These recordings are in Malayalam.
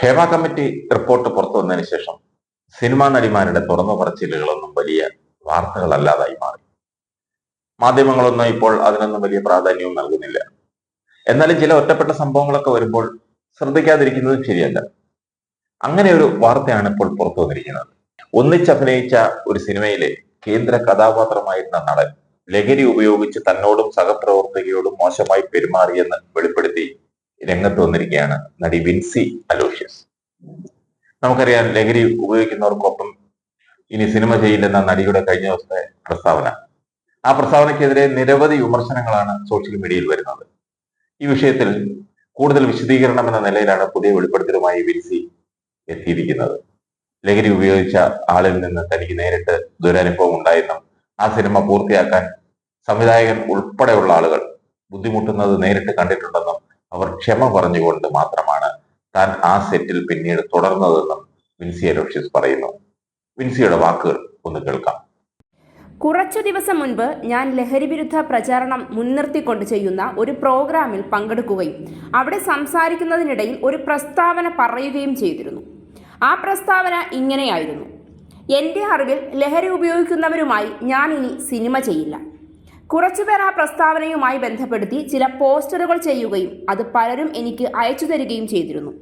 ഹേമ കമ്മിറ്റി റിപ്പോർട്ട് പുറത്തു വന്നതിന് ശേഷം സിനിമാ നടിമാരുടെ തുറന്നു പറച്ചിലുകളൊന്നും വലിയ വാർത്തകളല്ലാതായി മാറി. മാധ്യമങ്ങളൊന്നും ഇപ്പോൾ അതിനൊന്നും വലിയ പ്രാധാന്യവും നൽകുന്നില്ല. എന്നാലും ചില ഒറ്റപ്പെട്ട സംഭവങ്ങളൊക്കെ വരുമ്പോൾ ശ്രദ്ധിക്കാതിരിക്കുന്നതും ശരിയല്ല. അങ്ങനെ ഒരു വാർത്തയാണ് ഇപ്പോൾ പുറത്തു വന്നിരിക്കുന്നത്. ഒന്നിച്ചഭിനയിച്ച ഒരു സിനിമയിലെ കേന്ദ്ര കഥാപാത്രമായിരുന്ന നടൻ ലഹരി ഉപയോഗിച്ച് തന്നോടും സഹപ്രവർത്തകയോടും മോശമായി പെരുമാറിയെന്ന് വെളിപ്പെടുത്തി രംഗത്ത് വന്നിരിക്കുകയാണ് നടി വിൻസി അലോഷ്യസ്. നമുക്കറിയാം ലഹരി ഉപയോഗിക്കുന്നവർക്കൊപ്പം ഇനി സിനിമ ചെയ്യില്ലെന്ന നടിയുടെ കഴിഞ്ഞ ദിവസത്തെ പ്രസ്താവന. ആ പ്രസ്താവനയ്ക്കെതിരെ നിരവധി വിമർശനങ്ങളാണ് സോഷ്യൽ മീഡിയയിൽ വരുന്നത്. ഈ വിഷയത്തിൽ കൂടുതൽ വിശദീകരണം എന്ന നിലയിലാണ് പുതിയ വെളിപ്പെടുത്തലുമായി വിൻസി എത്തിയിരിക്കുന്നത്. ലഹരി ഉപയോഗിച്ച ആളിൽ നിന്ന് തനിക്ക് നേരിട്ട് ദുരനുഭവം ഉണ്ടായെന്നും ആ സിനിമ പൂർത്തിയാക്കാൻ സംവിധായകൻ ഉൾപ്പെടെയുള്ള ആളുകൾ ബുദ്ധിമുട്ടുന്നത് നേരിട്ട് കണ്ടിട്ടുണ്ടെന്നും അവർ ക്ഷമ പറഞ്ഞുകൊണ്ട് മാത്രമാണ് താൻ ആ സെറ്റിൽ പിന്നീട് തുടർന്നതെന്നും വിൻസി അലോഷ്യസ് പറയുന്നു. വിൻസിയുടെ വാക്കുകൾ ഒന്ന് കേൾക്കാം. കുറച്ചു ദിവസം മുൻപ് ഞാൻ ലഹരിവിരുദ്ധ പ്രചാരണം മുൻനിർത്തിക്കൊണ്ട് ചെയ്യുന്ന ഒരു പ്രോഗ്രാമിൽ പങ്കെടുക്കുകയും അവിടെ സംസാരിക്കുന്നതിനിടയിൽ ഒരു പ്രസ്താവന പറയുകയും ചെയ്തിരുന്നു. ആ പ്രസ്താവന ഇങ്ങനെയായിരുന്നു. എന്റെ അറിവിൽ ലഹരി ഉപയോഗിക്കുന്നവരുമായി ഞാൻ ഇനി സിനിമ ചെയ്യില്ല. കുറച്ചുപേർ ആ പ്രസ്താവനയുമായി ബന്ധപ്പെടുത്തി ചില പോസ്റ്ററുകൾ ചെയ്യുകയും അത് പലരും എനിക്ക് അയച്ചു തരികയും ചെയ്തിരുന്നു.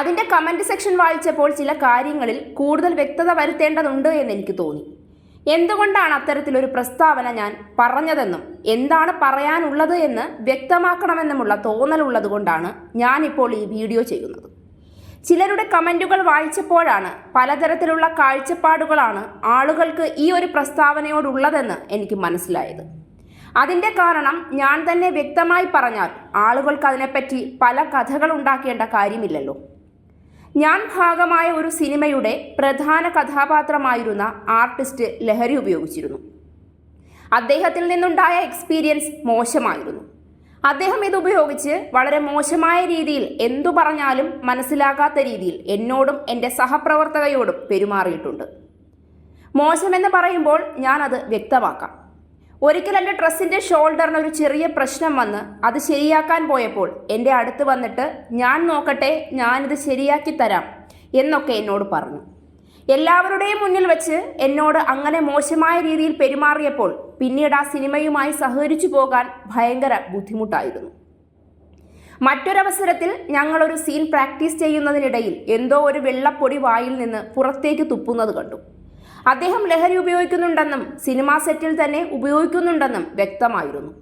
അതിന്റെ കമന്റ് സെക്ഷൻ വായിച്ചപ്പോൾ ചില കാര്യങ്ങളിൽ കൂടുതൽ വ്യക്തത വരുത്തേണ്ടതുണ്ട് എന്ന് എനിക്ക് തോന്നി. എന്തുകൊണ്ടാണ് അത്തരത്തിലൊരു പ്രസ്താവന ഞാൻ പറഞ്ഞതെന്നും എന്താണ് പറയാനുള്ളത് എന്ന് വ്യക്തമാക്കണമെന്നുമുള്ള തോന്നലുള്ളതുകൊണ്ടാണ് ഞാനിപ്പോൾ ഈ വീഡിയോ ചെയ്യുന്നത്. ചിലരുടെ കമന്റുകൾ വായിച്ചപ്പോഴാണ് പലതരത്തിലുള്ള കാഴ്ചപ്പാടുകളാണ് ആളുകൾക്ക് ഈ ഒരു പ്രസ്താവനയോടുള്ളതെന്ന് എനിക്ക് മനസ്സിലായത്. അതിന്റെ കാരണം ഞാൻ തന്നെ വ്യക്തമായി പറഞ്ഞാൽ ആളുകൾക്ക് അതിനെപ്പറ്റി പല കഥകൾ ഉണ്ടാക്കേണ്ട കാര്യമില്ലല്ലോ. ഞാൻ ഭാഗമായ ഒരു സിനിമയുടെ പ്രധാന കഥാപാത്രമായിരുന്ന ആർട്ടിസ്റ്റ് ലഹരി ഉപയോഗിച്ചിരുന്നു. അദ്ദേഹത്തിൽ നിന്നുണ്ടായ എക്സ്പീരിയൻസ് മോശമായിരുന്നു. അദ്ദേഹം ഇത് ഉപയോഗിച്ച് വളരെ മോശമായ രീതിയിൽ എന്തു പറഞ്ഞാലും മനസ്സിലാകാത്ത രീതിയിൽ എന്നോടും എന്റെ സഹപ്രവർത്തകയോടും പെരുമാറിയിട്ടുണ്ട്. മോശമെന്ന് പറയുമ്പോൾ ഞാനത് വ്യക്തമാക്കാം. ഒരിക്കൽ എന്റെ ഡ്രസ്സിന്റെ ഷോൾഡറിന് ഒരു ചെറിയ പ്രശ്നം വന്ന് അത് ശരിയാക്കാൻ പോയപ്പോൾ എന്റെ അടുത്ത് വന്നിട്ട് ഞാൻ നോക്കട്ടെ ഞാനിത് ശരിയാക്കി തരാം എന്നൊക്കെ എന്നോട് പറഞ്ഞു. എല്ലാവരുടെയും മുന്നിൽ വെച്ച് എന്നോട് അങ്ങനെ മോശമായ രീതിയിൽ പെരുമാറിയപ്പോൾ പിന്നീട് ആ സിനിമയുമായി സഹകരിച്ചു പോകാൻ ഭയങ്കര ബുദ്ധിമുട്ടായിരുന്നു. മറ്റൊരവസരത്തിൽ ഞങ്ങളൊരു സീൻ പ്രാക്ടീസ് ചെയ്യുന്നതിനിടയിൽ എന്തോ ഒരു വെള്ളപ്പൊടി വായിൽ നിന്ന് പുറത്തേക്ക് തുപ്പുന്നത് കണ്ടു. അദ്ദേഹം ലഹരി ഉപയോഗിക്കുന്നുണ്ടെന്നും സിനിമാ സെറ്റിൽ തന്നെ ഉപയോഗിക്കുന്നുണ്ടെന്നും വ്യക്തമായിരുന്നു.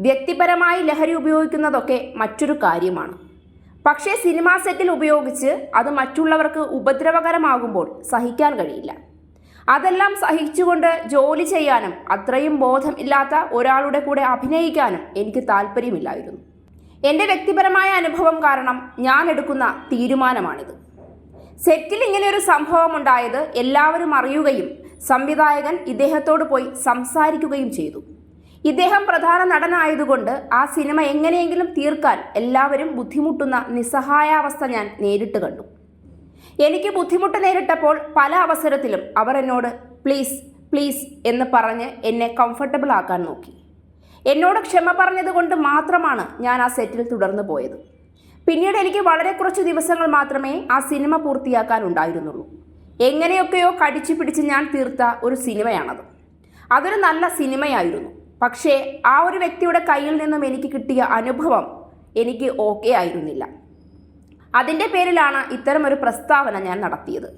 വ്യക്തിപരമായി ലഹരി ഉപയോഗിക്കുന്നതൊക്കെ മറ്റൊരു കാര്യമാണ്. പക്ഷേ സിനിമാ സെറ്റിൽ ഉപയോഗിച്ച് അത് മറ്റുള്ളവർക്ക് ഉപദ്രവകരമാകുമ്പോൾ സഹിക്കാൻ കഴിയില്ല. അതെല്ലാം സഹിച്ചുകൊണ്ട് ജോലി ചെയ്യാനും അത്രയും ബോധം ഇല്ലാത്ത ഒരാളുടെ കൂടെ അഭിനയിക്കാനും എനിക്ക് താല്പര്യമില്ലായിരുന്നു. എന്റെ വ്യക്തിപരമായ അനുഭവം കാരണം ഞാൻ എടുക്കുന്ന തീരുമാനമാണിത്. സെറ്റിൽ ഇങ്ങനെ ഒരു സംഭവം ഉണ്ടായത് എല്ലാവരും അറിയുകയും സംവിധായകൻ ഇദ്ദേഹത്തോട് പോയി സംസാരിക്കുകയും ചെയ്തു. ഇദ്ദേഹം പ്രധാന നടനായതുകൊണ്ട് ആ സിനിമ എങ്ങനെയെങ്കിലും തീർക്കാൻ എല്ലാവരും ബുദ്ധിമുട്ടുന്ന നിസ്സഹായാവസ്ഥ ഞാൻ നേരിട്ട് കണ്ടു. എനിക്ക് ബുദ്ധിമുട്ട് നേരിട്ടപ്പോൾ പല അവസരത്തിലും അവർ എന്നോട് പ്ലീസ് പ്ലീസ് എന്ന് പറഞ്ഞ് എന്നെ കംഫർട്ടബിൾ ആക്കാൻ നോക്കി. എന്നോട് ക്ഷമ പറഞ്ഞതുകൊണ്ട് മാത്രമാണ് ഞാൻ ആ സെറ്റിൽ തുടർന്നു പോയത്. പിന്നീട് എനിക്ക് വളരെ കുറച്ച് ദിവസങ്ങൾ മാത്രമേ ആ സിനിമ പൂർത്തിയാക്കാൻ ഉണ്ടായിരുന്നുള്ളൂ. എങ്ങനെയൊക്കെയോ കടിച്ചു പിടിച്ച് ഞാൻ തീർത്ത ഒരു സിനിമയാണത്. അതൊരു നല്ല സിനിമയായിരുന്നു. പക്ഷേ ആ ഒരു വ്യക്തിയുടെ കയ്യിൽ നിന്നും എനിക്ക് കിട്ടിയ അനുഭവം എനിക്ക് ഓക്കെ ആയിരുന്നില്ല. അതിന്റെ പേരിലാണ് ഇത്തരമൊരു പ്രസ്താവന ഞാൻ നടത്തിയത്.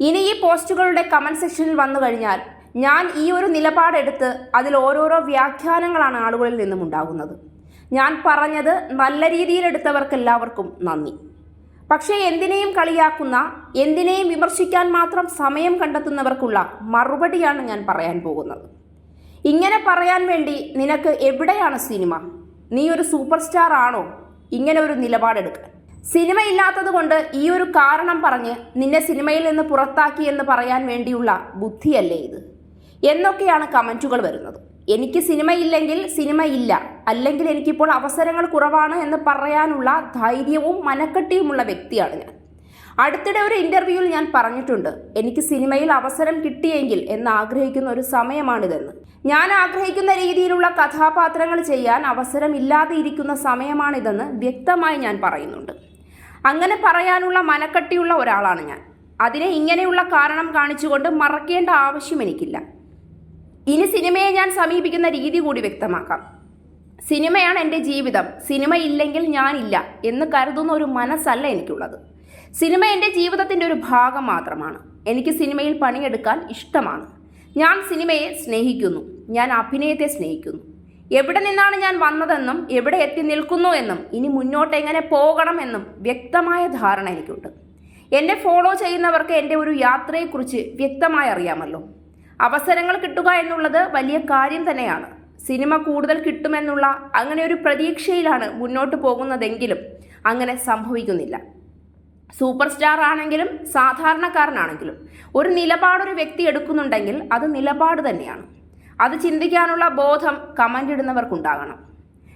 ഇനി ഈ പോസ്റ്റുകളുടെ കമന്റ് സെക്ഷനിൽ വന്നു കഴിഞ്ഞാൽ ഞാൻ ഈ ഒരു നിലപാടെടുത്ത് അതിൽ ഓരോരോ വ്യാഖ്യാനങ്ങളാണ് ആളുകളിൽ നിന്നും ഉണ്ടാകുന്നത്. ഞാൻ പറഞ്ഞത് നല്ല രീതിയിലെടുത്തവർക്കെല്ലാവർക്കും നന്ദി. പക്ഷേ എന്തിനേയും കളിയാക്കുന്ന എന്തിനേയും വിമർശിക്കാൻ മാത്രം സമയം കണ്ടെത്തുന്നവർക്കുള്ള മറുപടിയാണ് ഞാൻ പറയാൻ പോകുന്നത്. ഇങ്ങനെ പറയാൻ വേണ്ടി നിനക്ക് എവിടെയാണ് സിനിമ? നീ ഒരു സൂപ്പർ സ്റ്റാർ ആണോ? ഇങ്ങനെ ഒരു നിലപാടെടുക്കാൻ. സിനിമ ഇല്ലാത്തതുകൊണ്ട് ഈ ഒരു കാരണം പറഞ്ഞ് നിന്നെ സിനിമയിൽ നിന്ന് പുറത്താക്കി എന്ന് പറയാൻ വേണ്ടിയുള്ള ബുദ്ധിയല്ലേ ഇത്? എന്നൊക്കെയാണ് കമന്റുകൾ വരുന്നത്. എനിക്ക് സിനിമയില്ലെങ്കിൽ സിനിമ ഇല്ല. അല്ലെങ്കിൽ എനിക്കിപ്പോൾ അവസരങ്ങൾ കുറവാണ് എന്ന് പറയാനുള്ള ധൈര്യവും മനക്കെട്ടിയുമുള്ള വ്യക്തിയാണ് ഞാൻ. അടുത്തിടെ ഒരു ഇന്റർവ്യൂവിൽ ഞാൻ പറഞ്ഞിട്ടുണ്ട് എനിക്ക് സിനിമയിൽ അവസരം കിട്ടിയെങ്കിൽ എന്ന് ആഗ്രഹിക്കുന്ന ഒരു സമയമാണിതെന്ന്. ഞാൻ ആഗ്രഹിക്കുന്ന രീതിയിലുള്ള കഥാപാത്രങ്ങൾ ചെയ്യാൻ അവസരം ഇല്ലാതെ ഇരിക്കുന്ന സമയമാണിതെന്ന് വ്യക്തമായി ഞാൻ പറയുന്നുണ്ട്. അങ്ങനെ പറയാനുള്ള മനക്കട്ടിയുള്ള ഒരാളാണ് ഞാൻ. അതിനെ ഇങ്ങനെയുള്ള കാരണം കാണിച്ചുകൊണ്ട് മറക്കേണ്ട ആവശ്യം എനിക്കില്ല. ഇനി സിനിമയെ ഞാൻ സമീപിക്കുന്ന രീതി കൂടി വ്യക്തമാക്കാം. സിനിമയാണ് എന്റെ ജീവിതം. സിനിമ ഇല്ലെങ്കിൽ ഞാനില്ല എന്ന് കരുതുന്ന ഒരു മനസ്സല്ല എനിക്കുള്ളത്. സിനിമ എന്റെ ജീവിതത്തിന്റെ ഒരു ഭാഗം മാത്രമാണ്. എനിക്ക് സിനിമയിൽ പണിയെടുക്കാൻ ഇഷ്ടമാണ്. ഞാൻ സിനിമയെ സ്നേഹിക്കുന്നു. ഞാൻ അഭിനയത്തെ സ്നേഹിക്കുന്നു. എവിടെ നിന്നാണ് ഞാൻ വന്നതെന്നും എവിടെ എത്തി നിൽക്കുന്നു എന്നും ഇനി മുന്നോട്ട് എങ്ങനെ പോകണമെന്നും വ്യക്തമായ ധാരണ എനിക്കുണ്ട് എന്നെ ഫോളോ ചെയ്യുന്നവർക്ക് എന്റെ ഒരു യാത്രയെക്കുറിച്ച് വ്യക്തമായി അറിയാമല്ലോ. അവസരങ്ങൾ കിട്ടുക എന്നുള്ളത് വലിയ കാര്യം തന്നെയാണ്. സിനിമ കൂടുതൽ കിട്ടുമെന്നുള്ള അങ്ങനെ ഒരു പ്രതീക്ഷയിലാണ് മുന്നോട്ട് പോകുന്നതെങ്കിലും അങ്ങനെ സംഭവിക്കുന്നില്ല. സൂപ്പർ സ്റ്റാർ ആണെങ്കിലും സാധാരണക്കാരനാണെങ്കിലും ഒരു നിലപാടൊരു വ്യക്തി എടുക്കുന്നുണ്ടെങ്കിൽ അത് നിലപാട് തന്നെയാണ്. അത് ചിന്തിക്കാനുള്ള ബോധം കമന്റ് ഇടുന്നവർക്കുണ്ടാകണം.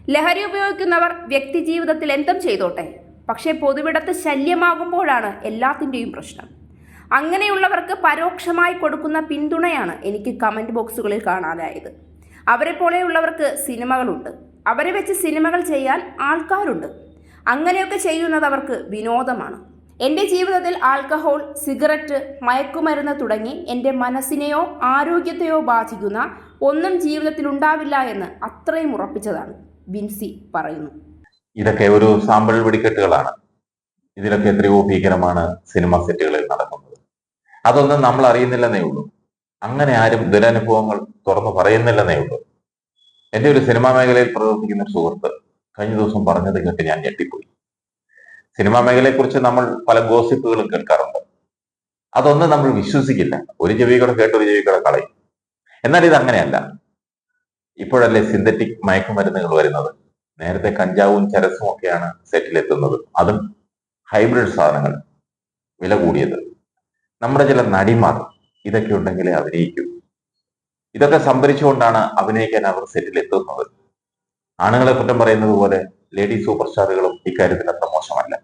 ലഹരി ഉപയോഗിക്കുന്നവർ വ്യക്തി ജീവിതത്തിൽ എന്തും ചെയ്തോട്ടെ പക്ഷേ പൊതുവിടത്ത് ശല്യമാകുമ്പോഴാണ് എല്ലാത്തിന്റെയും പ്രശ്നം. അങ്ങനെയുള്ളവർക്ക് പരോക്ഷമായി കൊടുക്കുന്ന പിന്തുണയാണ് എനിക്ക് കമന്റ് ബോക്സുകളിൽ കാണാതായത്. അവരെ പോലെയുള്ളവർക്ക് സിനിമകളുണ്ട്. അവരെ വെച്ച് സിനിമകൾ ചെയ്യാൻ ആൾക്കാരുണ്ട്. അങ്ങനെയൊക്കെ ചെയ്യുന്നത് അവർക്ക് വിനോദമാണ്. എന്റെ ജീവിതത്തിൽ ആൽക്കഹോൾ സിഗരറ്റ് മയക്കുമരുന്ന് തുടങ്ങി എന്റെ മനസ്സിനെയോ ആരോഗ്യത്തെയോ ബാധിക്കുന്ന ഒന്നും ജീവിതത്തിൽ ഉണ്ടാവില്ല എന്ന് അത്രയും ഉറപ്പിച്ചതാണ് വിൻസി പറയുന്നു. ഇതൊക്കെ ഒരു സാമ്പിൾ വെടിക്കെട്ടുകളാണ്. ഇതിലൊക്കെ എത്രയോ ഭീകരമാണ് സിനിമ സെറ്റുകളിൽ നടക്കുന്നത്. അതൊന്നും നമ്മൾ അറിയുന്നില്ലെന്നേ ഉള്ളൂ. അങ്ങനെ ആരും ദുരനുഭവങ്ങൾ തുറന്നു പറയുന്നില്ലെന്നേ ഉള്ളൂ. എന്റെ ഒരു സിനിമാ മേഖലയിൽ പ്രവർത്തിക്കുന്ന സുഹൃത്ത് കഴിഞ്ഞ ദിവസം പറഞ്ഞത് കേട്ട് ഞാൻ ഞെട്ടിപ്പോയി. സിനിമാ മേഖലയെക്കുറിച്ച് നമ്മൾ പല ഗോസിപ്പുകളും കേൾക്കാറുണ്ട്. അതൊന്നും നമ്മൾ വിശ്വസിക്കില്ല. ഒരു ചെവി കൂടെ കേട്ട് ഒരു ചെവി കളയും. എന്നാൽ ഇത് അങ്ങനെയല്ല. ഇപ്പോഴല്ലേ സിന്തറ്റിക് മയക്കുമരുന്നുകൾ വരുന്നത്. നേരത്തെ കഞ്ചാവും ചരസും ഒക്കെയാണ് സെറ്റിലെത്തുന്നത് അതും ഹൈബ്രിഡ് സാധനങ്ങൾ വില കൂടിയത്. നമ്മുടെ ചില നടിമാർ ഇതൊക്കെ ഉണ്ടെങ്കിലേ അഭിനയിക്കൂ. ഇതൊക്കെ സംഭരിച്ചുകൊണ്ടാണ് അഭിനയിക്കാൻ അവർ സെറ്റിലെത്തുന്നത് ആണുങ്ങളെ കുറ്റം പറയുന്നത് പോലെ ലേഡി സൂപ്പർ സ്റ്റാറുകളും ഇക്കാര്യത്തിൽ അത്ര മോശമല്ല.